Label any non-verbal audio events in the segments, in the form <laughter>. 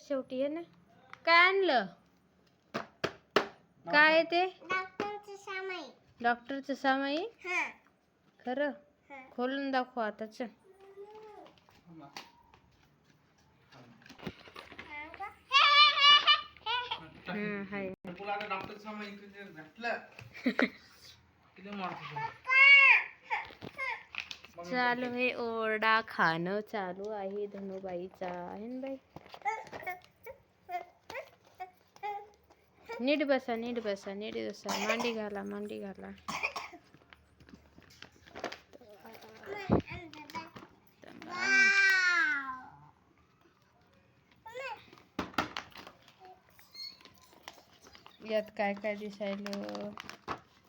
शेवटी आहे ना. काय आणलं? काय आहे ते? डॉक्टरचं सामाई. डॉक्टरचं सामाई? हा. खरं? हा. खोलून दाखव आता चल. हं, हाय. आता डॉक्टर चालू आहे ओरडा खाणं चालू आहे धनुबाईचा. आहे ना बाई? नीट बसा नीट बसा नीट बसा मांडी घाला मांडी घाला यात काय काय दिसायलं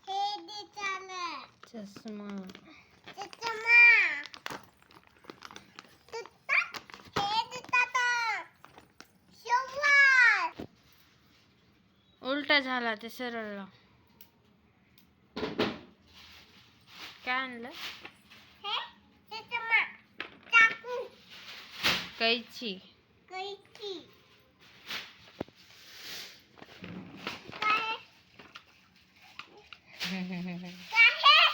हे दे चाललं चष्मा चष्मा उलटा झाला ते सरळ. काय आणलं? हे कैची. <laughs>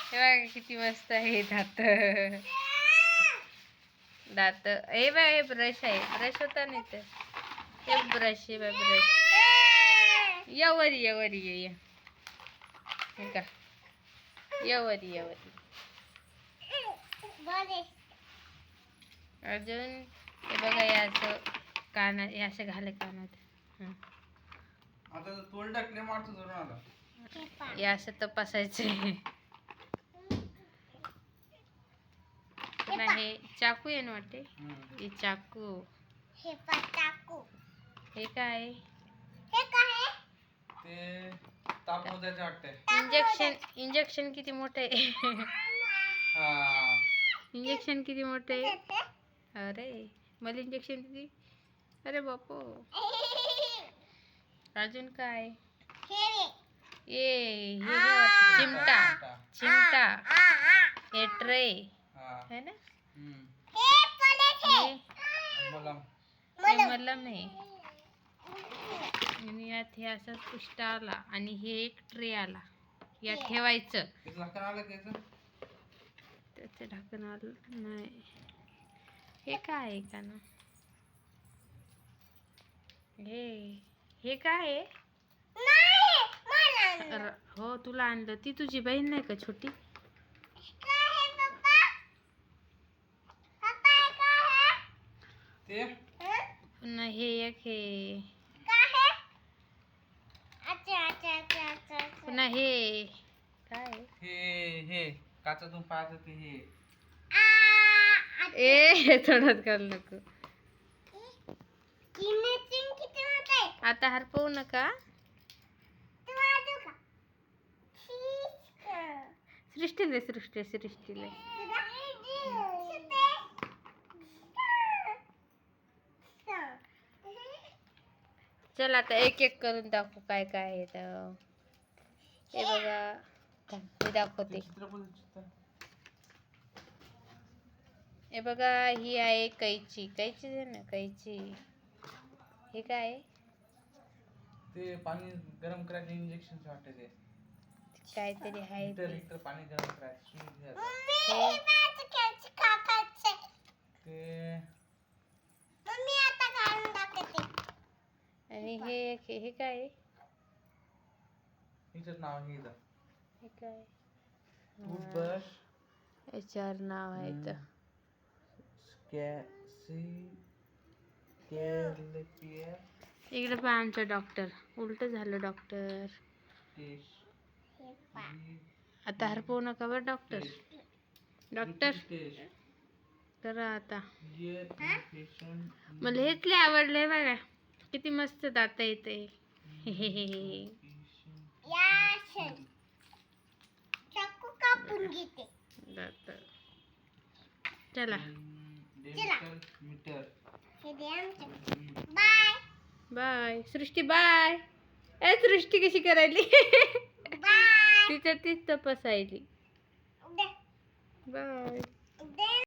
हे बघा किती मस्त आहे दात. दात. हे बघ हे ब्रश आहे. ब्रश होता नाही तर हे ब्रश आहे बघ ब्रश यवरी यवरी ये ये. का? यवरी यवरी. अजून हे बघा असं कानात हे असं घाले कानात. हं. आता तोल टाकले मारतो हे असं तपासायचं हे चाकू आहे ना वाटते. हे. चाकू. हे पा चाकू. हे काय? हे काय? ते ताप मोजायचे वाटतंय. इंजेक्शन इंजेक्शन किती मोठे आहे? हा. इंजेक्शन किती मोठे आहे? <laughs> अरे मला इंजेक्शन किती? अरे बापो. <laughs> अजून काय? हे. ये चिमटा. चिमटा. हे ट्रे. हा. है ना? हम्म. हे पडत हे. मला हे मलम आहे. आणि यात हे असं पुष्टा आला आणि हे एक ट्रे आला. यात ठेवायचं. त्याचं ढाकण आलं नाही. हे काय आहे का ना? हे हे काय आहे? नाही मला र- हो तुला आणलं. ती तुझी बहीण नाही का छोटी? काय हे पप्पा? पप्पा हे काय आहे? ते? पुन्हा हे एक हे. काय? आहे अच्छा अच्छा अच्छा अच्छा अच्छा. पुन्हा हे. काय? आहे? हे. हे काचातून पाहायचं ते हे. ए थोडंच घाल नको. किन्नचिन किती होते आता हरपवू नका. तू वाजू का? ठीक आहे. सृष्टीले सृष्टी सृष्टीले. चल आता एक एक करून दाखवू काय काय आहे तर. हे बघा. हे दाखवते. हे बघा ही आहे कैची. कैची आहे ना कैची. हे काय? आहे? ते पाणी गरम करायचं इंजेक्शन वाटतं ते काहीतरी आहे लिटर ते. पाणी गरम करायचं. हे ते मम्मी आता घालून दाखवते. आणि हे हे काय? हिचं नाव हे इथं. हे काय? टूथब्रश याच्यावर नाव आहे तर स्कॅसी कॅलिपियर. इकडे पण आमचं डॉक्टर. उलट झालं डॉक्टर. टेस्ट. आता हरपवू नका बरं डॉक्टर. डॉक्टर. टेस्ट? करा आता. मला हेच लय आवडलंय बघा. किती मस्त दात येते कापून घेते. दात. चला. हे बाय. बाय. सृष्टी बाय. ए सृष्टी कशी करायली? बाय. तिच्या तीच तपासायली. बाय.